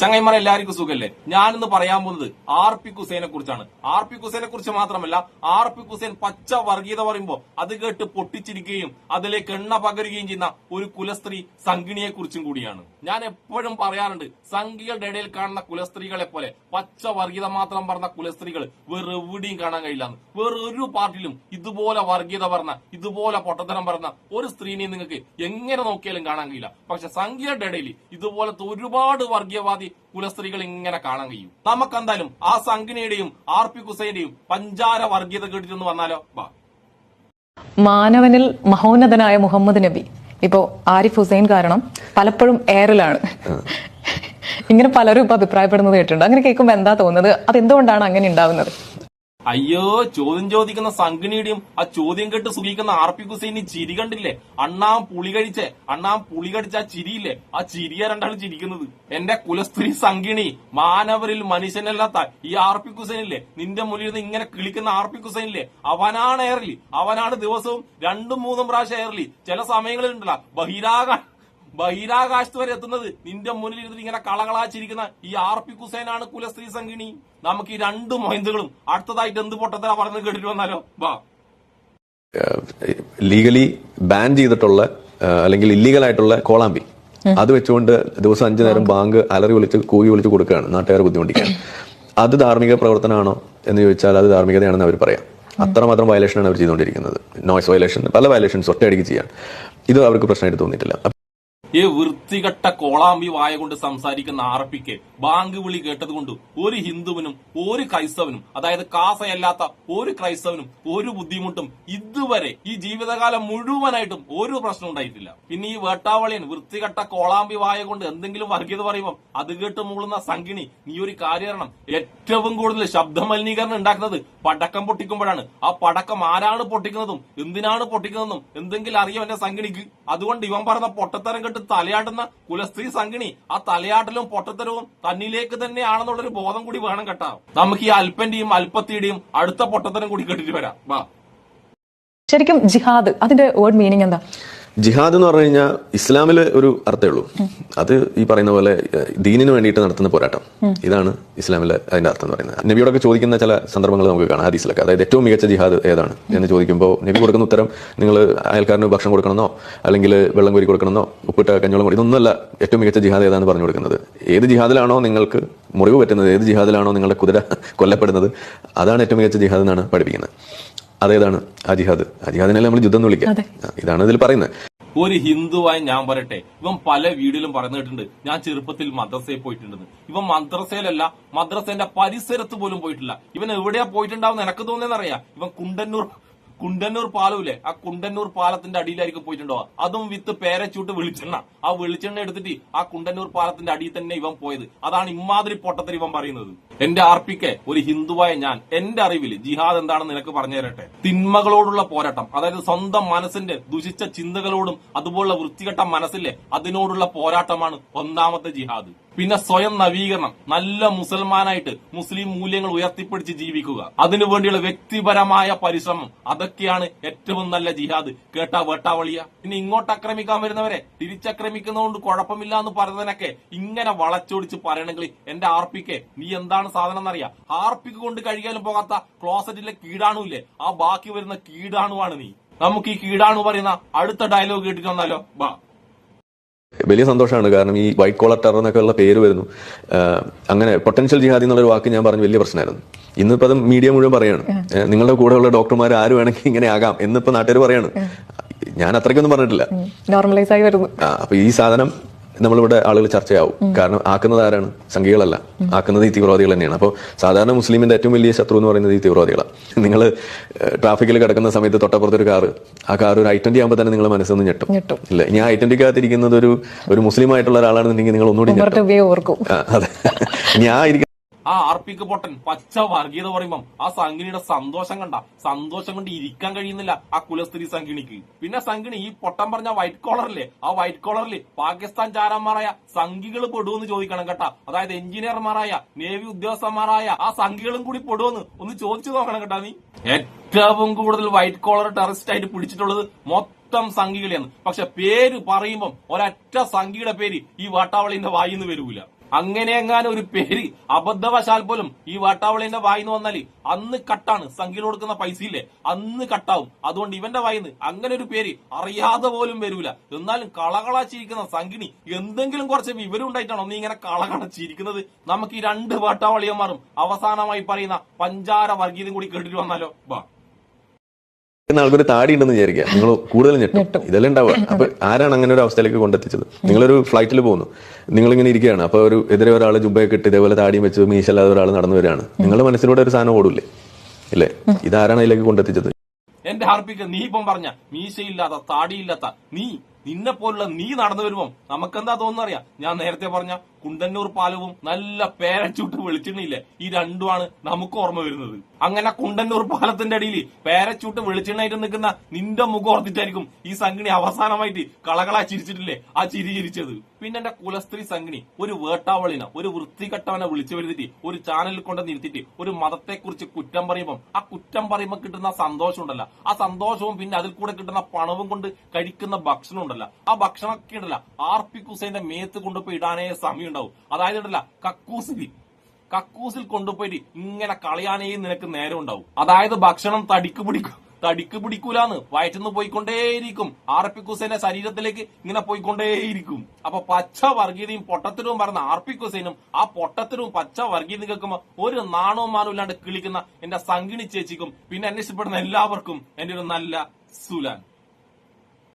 ചങ്ങൈമാരെ എല്ലാവർക്കും സുഖല്ലേ? ഞാനിന്ന് പറയാൻ പോകുന്നത് ആർ പി കുസൈനെ കുറിച്ചാണ്. ആർ പി കുസൈനെ കുറിച്ച് മാത്രമല്ല ആർ പി കുസൈൻ പച്ച വർഗീയത പറയുമ്പോൾ അത് കേട്ട് പൊട്ടിച്ചിരിക്കുകയും അതിലേക്ക് എണ്ണ പകരുകയും ചെയ്യുന്ന ഒരു കുലസ്ത്രീ സംഗിണിയെ കുറിച്ചും കൂടിയാണ്. ഞാൻ എപ്പോഴും പറയാറുണ്ട് സംഘികളുടെ ഇടയിൽ കാണുന്ന കുലസ്ത്രീകളെ പോലെ പച്ച വർഗീയത മാത്രം പറഞ്ഞ കുലസ്ത്രീകൾ വേറെ എവിടെയും കാണാൻ കഴിയില്ല വേറെ ഒരു പാർട്ടിയിലും ഇതുപോലെ വർഗീയത പറഞ്ഞ ഇതുപോലെ പൊട്ടത്തരം പറഞ്ഞ ഒരു സ്ത്രീനെ നിങ്ങൾക്ക് എങ്ങനെ നോക്കിയാലും കാണാൻ കഴിയില്ല. പക്ഷെ സംഘികളുടെ ഇടയിൽ ഇതുപോലത്തെ ഒരുപാട് വർഗീയവാദി കുലസ്ത്രീകൾ ഇങ്ങനെ കാണാൻ കഴിയും. നമുക്കെന്തായാലും ആ സംഘിനിയുടെയും ആർ പി കുസൈന്റെയും പഞ്ചാര വർഗീയത കേട്ടിട്ടൊന്ന് വന്നാലോ വാ മാനവനിൽ മഹോന്നതനായ മുഹമ്മദ് നബി. ഇപ്പോ ആരിഫ് ഹുസൈൻ കാരണം പലപ്പോഴും എയറിലാണ് ഇങ്ങനെ പലരും ഇപ്പൊ അഭിപ്രായപ്പെടുന്നത് കേട്ടിട്ടുണ്ട്. അങ്ങനെ കേൾക്കുമ്പോൾ എന്താ തോന്നുന്നത്? അതെന്തുകൊണ്ടാണ് അങ്ങനെ ഉണ്ടാവുന്നത്? അയ്യോ ചോദ്യം ചോദിക്കുന്ന സംഘിനിയുടെയും ആ ചോദ്യം കേട്ട് സുഖിക്കുന്ന ആർ പി ഹുസൈനി ചിരി കണ്ടില്ലേ? അണ്ണാം പുളി കഴിച്ച്. അണ്ണാം പുളി കടിച്ച ആ ചിരിയില്ലേ? ആ ചിരിയ രണ്ടാളും ചിരിക്കുന്നത്. എന്റെ കുലസ്ത്രീ സംഘിണി മാനവരിൽ മനുഷ്യനല്ലാത്ത ഈ ആർ പി ഹുസൈനില്ലേ നിന്റെ മുന്നിൽ നിന്ന് ഇങ്ങനെ കിളിക്കുന്ന ആർ പി ഹുസൈനില്ലേ അവനാണ് എയർലി. അവനാണ് ദിവസവും രണ്ടും മൂന്നും പ്രാവശ്യം എയർലി. ചില സമയങ്ങളിൽ ഉണ്ടല്ല ബഹിരാകാശ ബഹിരാകാശത്ത് വരെ എത്തുന്നത് നിന്റെ മുന്നിൽ ഇരുന്ന് ഇങ്ങനെ കളകളാച്ചിരിക്കുന്ന ഈ ആർ പി കുസേനാണ് കുലസ്ത്രീ സംഘിണി. നമുക്ക് ഈ രണ്ട് മൊയന്തുകളും അടുത്തതായിട്ട് എന്ത് പൊട്ടത്തര പറഞ്ഞു കേട്ടിട്ട് വന്നാലോ? വാ. ലീഗലി ബാൻ ചെയ്തിട്ടുള്ള അല്ലെങ്കിൽ ഇല്ലീഗൽ ആയിട്ടുള്ള കോളാമ്പി. അത് വെച്ചുകൊണ്ട് ദിവസം അഞ്ചു നേരം ബാങ്ക് അലറി വിളിച്ച് കൂവി വിളിച്ച് കൊടുക്കുകയാണ്. നാട്ടുകാർ ബുദ്ധിമുട്ടിക്കാൻ. അത് ധാർമ്മിക പ്രവർത്തനമാണോ എന്ന് ചോദിച്ചാൽ അത് ധാർമ്മികതയാണെന്ന് അവർ പറയാം. അത്രമാത്രം വയലേഷനാണ് അവർ ചെയ്തുകൊണ്ടിരിക്കുന്നത്. നോയ്സ് വയലേഷൻ പല വയലേഷൻസ് ഒറ്റയടിക്ക് ചെയ്യാൻ. ഇത് അവർക്ക് പ്രശ്നമായിട്ട് തോന്നിയിട്ടില്ല. ഈ വൃത്തികെട്ട കോളാമ്പി വായ കൊണ്ട് സംസാരിക്കുന്ന ആർപ്പിക്ക് ബാങ്ക് വിളി കേട്ടതുകൊണ്ട് ഒരു ഹിന്ദുവിനും ഒരു ക്രൈസ്തവനും അതായത് കാസയല്ലാത്ത ഒരു ക്രൈസ്തവനും ഒരു ബുദ്ധിമുട്ടും ഇതുവരെ ഈ ജീവിതകാലം മുഴുവനായിട്ടും ഒരു പ്രശ്നം ഉണ്ടായിട്ടില്ല. പിന്നെ ഈ വേട്ടാവളിയൻ വൃത്തികെട്ട കോളാമ്പി വായ കൊണ്ട് എന്തെങ്കിലും വർഗീയത പറയുമ്പോൾ അത് കേട്ട് മൂളുന്ന സംഗിണി നീ ഒരു കാര്യം ഏറ്റവും കൂടുതൽ ശബ്ദ മലിനീകരണം ഉണ്ടാക്കുന്നത് പടക്കം പൊട്ടിക്കുമ്പോഴാണ്. ആ പടക്കം ആരാണ് പൊട്ടിക്കുന്നതും എന്തിനാണ് പൊട്ടിക്കുന്നതും എന്തെങ്കിലും അറിയാം എന്റെ സംഗിണിക്ക് അതുകൊണ്ട് ഇവൻ പറഞ്ഞ പൊട്ടത്തരം കെട്ട് തലയാട്ടുന്ന കുലസ്ത്രീ സംഘിണി ആ തലയാട്ടലും പൊട്ടത്തരവും തന്നിലേക്ക് തന്നെയാണെന്നുള്ളൊരു ബോധം കൂടി വേണം കേട്ടോ നമുക്ക് ഈ അല്പന്റെയും അല്പത്തിയുടെയും അടുത്ത പൊട്ടത്തരം കൂടി കേട്ടിട്ട് വരാം. വാ. ശരിക്കും ജിഹാദ് അതിന്റെ വേർഡ് മീനിങ് എന്താ? ജിഹാദ് എന്ന് പറഞ്ഞു കഴിഞ്ഞാൽ ഇസ്ലാമിൽ ഒരു അർത്ഥമേ ഉള്ളൂ. അത് ഈ പറയുന്ന പോലെ ദീനിന് വേണ്ടിയിട്ട് നടത്തുന്ന പോരാട്ടം. ഇതാണ് ഇസ്ലാമിലെ അതിന്റെ അർത്ഥം എന്ന് പറയുന്നത്. നബിയോടൊക്കെ ചോദിക്കുന്ന ചില സന്ദർഭങ്ങൾ നമുക്ക് കാണാം ഹദീസിലൊക്കെ. അതായത് ഏറ്റവും മികച്ച ജിഹാദ് ഏതാണ് എന്ന് ചോദിക്കുമ്പോൾ നബി കൊടുക്കുന്ന ഉത്തരം നിങ്ങൾ അയൽക്കാരന് ഭക്ഷണം കൊടുക്കണമെന്നോ അല്ലെങ്കിൽ വെള്ളം കോരി കൊടുക്കണമെന്നോ ഉപ്പിട്ട കഞ്ഞോളം ഇതൊന്നുമല്ല ഏറ്റവും മികച്ച ജിഹാദ് ഏതാണെന്ന് പറഞ്ഞു കൊടുക്കുന്നത്. ഏത് ജിഹാദിലാണോ നിങ്ങൾക്ക് മുറിവ് പറ്റുന്നത് ഏത് ജിഹാദിലാണോ നിങ്ങളുടെ കുതിര കൊല്ലപ്പെടുന്നത് അതാണ് ഏറ്റവും മികച്ച ജിഹാദ് എന്നാണ് പഠിപ്പിക്കുന്നത്. അതേതാണ്? അജിഹാദ് അജിഹാദിനെ നമ്മൾ യുദ്ധം എന്ന് വിളിക്കാം ഇതാണ് ഇതിൽ പറയുന്നത്. ഒരു ഹിന്ദുവായി ഞാൻ പറയട്ടെ ഇവൻ പല വീഡിയോയിലും പറഞ്ഞു കേട്ടിട്ടുണ്ട്. ഞാൻ ചെറുപ്പത്തിൽ മദ്രസയിൽ പോയിട്ടുണ്ടെന്ന്. ഇവൻ മദ്രസയിലല്ല മദ്രസേന്റെ പരിസരത്ത് പോലും പോയിട്ടില്ല. ഇവൻ എവിടെയാ പോയിട്ടുണ്ടാവും എനക്ക് തോന്നിയെന്നറിയാം ഇവൻ കുണ്ടന്നൂർ കുണ്ടന്നൂർ പാലമില്ലേ ആ കുണ്ടന്നൂർ പാലത്തിന്റെ അടിയിലായിരിക്കും പോയിട്ടുണ്ടോ? അതും വിത്ത് പേരച്ചൂട്ട് വെളിച്ചെണ്ണ. ആ വെളിച്ചെണ്ണ എടുത്തിട്ട് ആ കുണ്ടന്നൂർ പാലത്തിന്റെ അടിയിൽ തന്നെ ഇവൻ പോയത്. അതാണ് ഇമാതിരി പൊട്ടത്തിൽ ഇവൻ പറയുന്നത്. എന്റെ ആർപ്പിക്ക് ഒരു ഹിന്ദുവായ ഞാൻ എന്റെ അറിവിൽ ജിഹാദ് എന്താണെന്ന് നിനക്ക് പറഞ്ഞു തരട്ടെ തിന്മകളോടുള്ള പോരാട്ടം അതായത് സ്വന്തം മനസ്സിന്റെ ദുഷിച്ച ചിന്തകളോടും അതുപോലുള്ള വൃത്തികെട്ട മനസ്സിലെ അതിനോടുള്ള പോരാട്ടമാണ് ഒന്നാമത്തെ ജിഹാദ്. പിന്നെ സ്വയം നവീകരണം. നല്ല മുസൽമാനായിട്ട് മുസ്ലിം മൂല്യങ്ങൾ ഉയർത്തിപ്പിടിച്ച് ജീവിക്കുക. അതിനുവേണ്ടിയുള്ള വ്യക്തിപരമായ പരിശ്രമം. അതൊക്കെയാണ് ഏറ്റവും നല്ല ജിഹാദ്. കേട്ടാ വേട്ടാവളിയ പിന്നെ ഇങ്ങോട്ട് ആക്രമിക്കാൻ വരുന്നവരെ തിരിച്ചാക്രമിക്കുന്നതുകൊണ്ട് കുഴപ്പമില്ല എന്ന് പറയുന്നതിനൊക്കെ ഇങ്ങനെ വളച്ചൊടിച്ച് പറയണമെങ്കിൽ എന്റെ ആർപ്പിക്ക് നീ എന്താണ് സാധനം എന്നറിയാം? ആർപ്പിക്ക് കൊണ്ട് കഴിയാനും പോകാത്ത ക്ലോസറ്റിലെ കീടാണുല്ലേ ആ ബാക്കി വരുന്ന കീടാണുവാണ് നീ. നമുക്ക് ഈ കീടാണു പറയുന്ന അടുത്ത ഡയലോഗ് കേട്ടിട്ട് വന്നാലോ? ബാ. വലിയ സന്തോഷമാണ്. കാരണം ഈ വൈറ്റ് കോളർ ടെറർ എന്നൊക്കെ ഉള്ള പേര് വരുന്നു. അങ്ങനെ പൊട്ടൻഷ്യൽ ജിഹാദി എന്നുള്ളൊരു വാക്ക് ഞാൻ പറഞ്ഞു വലിയ പ്രശ്നമായിരുന്നു. ഇന്നിപ്പോ അത് മീഡിയ മുഴുവൻ പറയാണ്. നിങ്ങളുടെ നിങ്ങളുടെ കൂടെയുള്ള ഡോക്ടർമാർ ആര് വേണമെങ്കിൽ ഇങ്ങനെ ആകാം എന്നിപ്പോ നാട്ടുകാർ പറയാണ്. ഞാൻ അത്രയ്ക്കൊന്നും പറഞ്ഞിട്ടില്ല. നോർമലൈസ് ആയി വരുന്നു. അപ്പൊ ഈ സാധനം നമ്മളിവിടെ ആളുകൾ ചർച്ചയാവും. കാരണം ആക്കുന്നത് ആരാണ്? സംഘികളല്ല. ആക്കുന്നത് ഈ തീവ്രവാദികൾ തന്നെയാണ്. അപ്പോൾ സാധാരണ മുസ്ലിമിന്റെ ഏറ്റവും വലിയ ശത്രു എന്ന് പറയുന്നത് ഈ തീവ്രവാദികളാണ് നിങ്ങൾ ട്രാഫിക്കിൽ കിടക്കുന്ന സമയത്ത് തൊട്ടപ്പുറത്തൊരു കാറ് ആ കാർ ഒരു ഐറ്റന്റി ആകുമ്പോൾ തന്നെ നിങ്ങളെ മനസ്സൊന്നും ഞെട്ടും. ഞെട്ടും. ഇല്ല ഞാൻ ആ ഐറ്റന്റിക്കകത്തിരിക്കുന്നത് ഒരു ഒരു മുസ്ലിം ആയിട്ടുള്ള ഒരാളാണെന്നുണ്ടെങ്കിൽ നിങ്ങൾ ഒന്നുകൂടി ആ, അതെ. ഞാൻ ഇരിക്കുന്ന ആ ആർപ്പിക്ക് പൊട്ടൻ പച്ച വർഗീയത പറയുമ്പം ആ സംഗിണിയുടെ സന്തോഷം കണ്ട സന്തോഷം കൊണ്ട് ഇരിക്കാൻ കഴിയുന്നില്ല ആ കുലസ്ത്രീ സംഗിണിക്ക് പിന്നെ സംഗിണി ഈ പൊട്ടൻ പറഞ്ഞ വൈറ്റ് കോളറില്ലേ ആ വൈറ്റ് കോളറിൽ പാകിസ്ഥാൻ ചാരന്മാരായ സംഘികൾ പെടുമെന്ന് ചോദിക്കണം കേട്ടാ. അതായത് എഞ്ചിനീയർമാരായ നേവി ഉദ്യോഗസ്ഥന്മാരായ ആ സംഘികളും കൂടി പെടുമെന്ന് ഒന്ന് ചോദിച്ചു നോക്കണം കേട്ടാ നീ. ഏറ്റവും കൂടുതൽ വൈറ്റ് കോളർ ടെററിസ്റ്റ് ആയിട്ട് പിടിച്ചിട്ടുള്ളത് മൊത്തം സംഘികളെയാണ്. പക്ഷെ പേര് പറയുമ്പം ഒരൊറ്റ സംഘിയുടെ പേര് ഈ വാട്ടാവളിന്റെ വായിന്ന് വരൂല. അങ്ങനെ എങ്ങാനും ഒരു പേര് അബദ്ധവശാൽ പോലും ഈ വാട്ടാവളിന്റെ വായിന്ന് വന്നാൽ അന്ന് കട്ടാണ്. സംഖ്യയിൽ കൊടുക്കുന്ന പൈസ ഇല്ലേ അന്ന് കട്ടാവും. അതുകൊണ്ട് ഇവന്റെ വായിന്ന് അങ്ങനെ ഒരു പേര് അറിയാതെ പോലും വരൂല. എന്നാലും കളകളച്ചിരിക്കുന്ന ചിരിക്കുന്ന സംഗിണി എന്തെങ്കിലും കുറച്ച് വിവരം ഉണ്ടായിട്ടാണോ നീ ഇങ്ങനെ കളകളച്ചിരിക്കുന്നത്? നമുക്ക് ഈ രണ്ട് വാട്ടാവളിയന്മാരും അവസാനമായി പറയുന്ന പഞ്ചാര വർഗീയതും കൂടി കേട്ടിട്ട് വന്നാലോ? ഇന്ന് ആൾക്കൊരു താടി ഉണ്ടെന്ന് വിചാരിക്കുക. നിങ്ങൾ കൂടുതൽ ഞെട്ടും. ഇതെല്ലാം ഉണ്ടാവുക. അപ്പൊ ആരാണ് അങ്ങനെ ഒരു അവസ്ഥയിലേക്ക് കൊണ്ടെത്തിച്ചത്? നിങ്ങളൊരു ഫ്ലൈറ്റിൽ പോകുന്നു. നിങ്ങൾ ഇങ്ങനെ ഇരിക്കുകയാണ്. അപ്പൊ ഒരു എതിരെ ഒരാൾ ജുബയൊക്കെ ഇട്ട് ഇതേപോലെ താടിയും വെച്ച് മീശല്ലാതെ ഒരാൾ നടന്നു വരികയാണ്. നിങ്ങളുടെ മനസ്സിലൂടെ ഒരു സാധനം ഓടില്ലേ? ഇല്ലേ? ഇതാരാണ് അതിലേക്ക് കൊണ്ടെത്തിച്ചത്? എന്റെ ഹാർപ്പിക്ക് നീ ഇപ്പം പറഞ്ഞ മീശയില്ലാത്ത താടിയില്ലാത്ത നീ നിന്നെ പോലുള്ള നീ നടന്നു വരുമ്പോൾ നമുക്കെന്താ തോന്നുന്നറിയാം? ഞാൻ നേരത്തെ പറഞ്ഞ കുണ്ടന്നൂർ പാലവും നല്ല പേരച്ചൂട്ട് വെളിച്ചെണ്ണയില്ലേ? ഈ രണ്ടുമാണ് നമുക്ക് ഓർമ്മ വരുന്നത്. അങ്ങനെ കുണ്ടന്നൂർ പാലത്തിന്റെ അടിയിൽ പേരച്ചൂട്ട് വെളിച്ചെണ്ണയായിട്ട് നിൽക്കുന്ന നിന്റെ മുഖം ഓർത്തിട്ടായിരിക്കും ഈ സംഗിണി അവസാനമായിട്ട് കളകളാ ചിരിച്ചിട്ടില്ലേ? ആ ചിരി ചിരിച്ചത്. പിന്നെ എന്റെ കുലസ്ത്രീ സംഗിണി ഒരു വേട്ടാവളിന ഒരു വൃത്തികെട്ടവനെ വിളിച്ചു വരുത്തിട്ട് ഒരു ചാനലിൽ കൊണ്ട് നിർത്തിയിട്ട് ഒരു മതത്തെ കുറിച്ച് കുറ്റം പറയുമ്പോൾ ആ കുറ്റം പറയുമ്പോൾ കിട്ടുന്ന സന്തോഷം ഉണ്ടല്ലോ. ആ സന്തോഷവും പിന്നെ അതിൽ കൂടെ കിട്ടുന്ന പണവും കൊണ്ട് കഴിക്കുന്ന ഭക്ഷണം ഉണ്ടല്ലോ. ആ ഭക്ഷണമൊക്കെ ഉണ്ടല്ലോ. ആർ പി കുസൈന്റെ മേത്ത് കൊണ്ടുപോയി ഇടാനേ സമയം ഉണ്ടാവും. അതായത് ഉണ്ടല്ല കക്കൂസിൽ. കക്കൂസിൽ കൊണ്ടുപോയിട്ട് ഇങ്ങനെ കളയാനേ നിനക്ക് നേരം ഉണ്ടാവും. അതായത് ഭക്ഷണം തടിക്ക് പിടിക്കും തടിക്ക് പിടിക്കൂലാന്ന് വയറ്റുനിന്ന് പോയിക്കൊണ്ടേയിരിക്കും. ആർ കുസൈന്റെ ശരീരത്തിലേക്ക് ഇങ്ങനെ പോയിക്കൊണ്ടേയിരിക്കും. അപ്പൊ പച്ച വർഗീയതയും പൊട്ടത്തിനും പറഞ്ഞ ആർ പി കുസൈനും ആ പൊട്ടത്തിനും പച്ച വർഗീയത കേൾക്കുമ്പോ ഒരു നാണവും മാനവും ഇല്ലാണ്ട് കിളിക്കുന്ന എന്റെ സംഗിണി ചേച്ചിക്കും പിന്നെ അന്വേഷിക്കപ്പെടുന്ന എല്ലാവർക്കും എന്റെ ഒരു നല്ല സുലാൻ.